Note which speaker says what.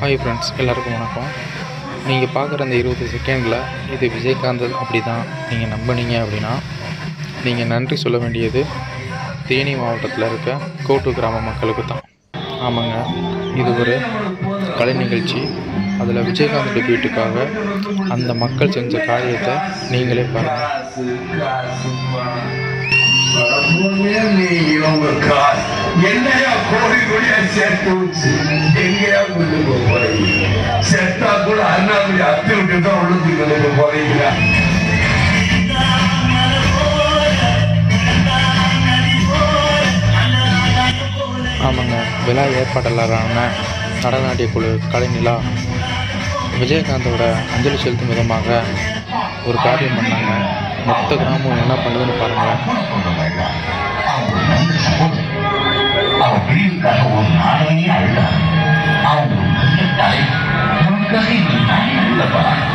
Speaker 1: Hi friends எல்லாருக்கும் வணக்கம். நீங்கள் பார்க்குற அந்த இருபது செகண்டில் இது விஜயகாந்த் அப்படி தான் நீங்கள் நம்பினீங்க அப்படின்னா நீங்கள் நன்றி சொல்ல வேண்டியது தேனி மாவட்டத்தில் இருக்க கோட்டு கிராம மக்களுக்கு தான். ஆமாங்க இது ஒரு கலை நிகழ்ச்சி. அதில் விஜயகாந்த் டெபியூட்டுக்காக அந்த மக்கள் செஞ்ச காரியத்தை நீங்களே பாருங்கள்
Speaker 2: என்ன சேர்த்து வச்சு எங்கேயா கொண்டு போக போறீங்க செத்தா கூட அண்ணாமலை அத்து விட்டு தான் உள்ளுக்கு கொண்டு போக போறீங்களா
Speaker 1: ஆமாங்க. விழா ஏற்பாட்டாளரான நடனநாட்டிய குழு கலைநிலா விஜயகாந்தோட அஞ்சலி செலுத்தும் விதமாக ஒரு காரியம் பண்ணாங்க. மொத்த கிராமம் என்ன பண்ணுதுன்னு பாருங்கள்
Speaker 3: na hindi nahilaba